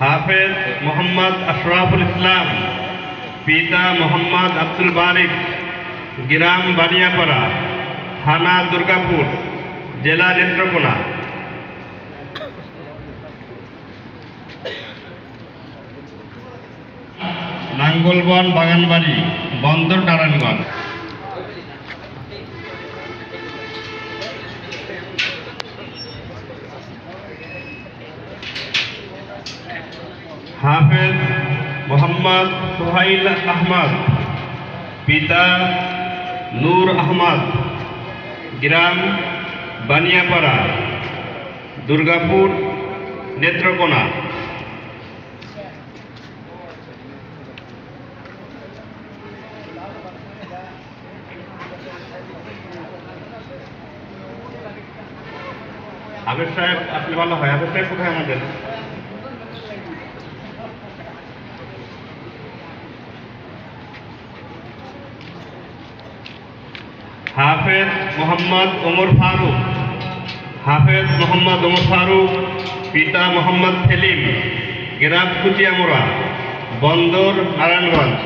হাফেজ মোহাম্মদ আশরাফুল ইসলাম, পিতা মোহাম্মদ আব্দুল বারিক, গ্রাম বানিয়াপাড়া, থানা দুর্গাপুর, জেলা নেত্রকোনা। নাঙ্গলবন বাগানবাড়ি, বন্দর নারায়ণগঞ্জ। হাফেজ মোহাম্মদ সোহাইল আহমদ, পিতা নূর আহমদ, গ্রাম বানিয়াপাড়া, দুর্গাপুর নেত্রকোনা। আবেদ সাহেব আসলে ভালো হয়। আবেদ সাহেব কোথায় আমাদের? হাফেজ মোহাম্মদ ওমর ফারুক। হাফেজ মোহাম্মদ ওমর ফারুক, পিতা মোহাম্মদ সেলিম, গ্রাম কুচিয়ামোড়া বন্দর নারায়ণগঞ্জ।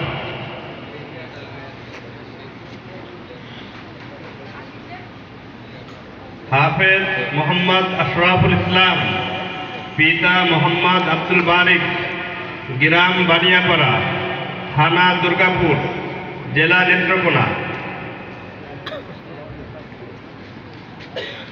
হাফেজ মোহাম্মদ আশরাফুল ইসলাম, পিতা মোহাম্মদ আব্দুল বারিক, গ্রাম বানিয়াপাড়া, থানা দুর্গাপুর, জেলা নেত্রকোনা। Thank you.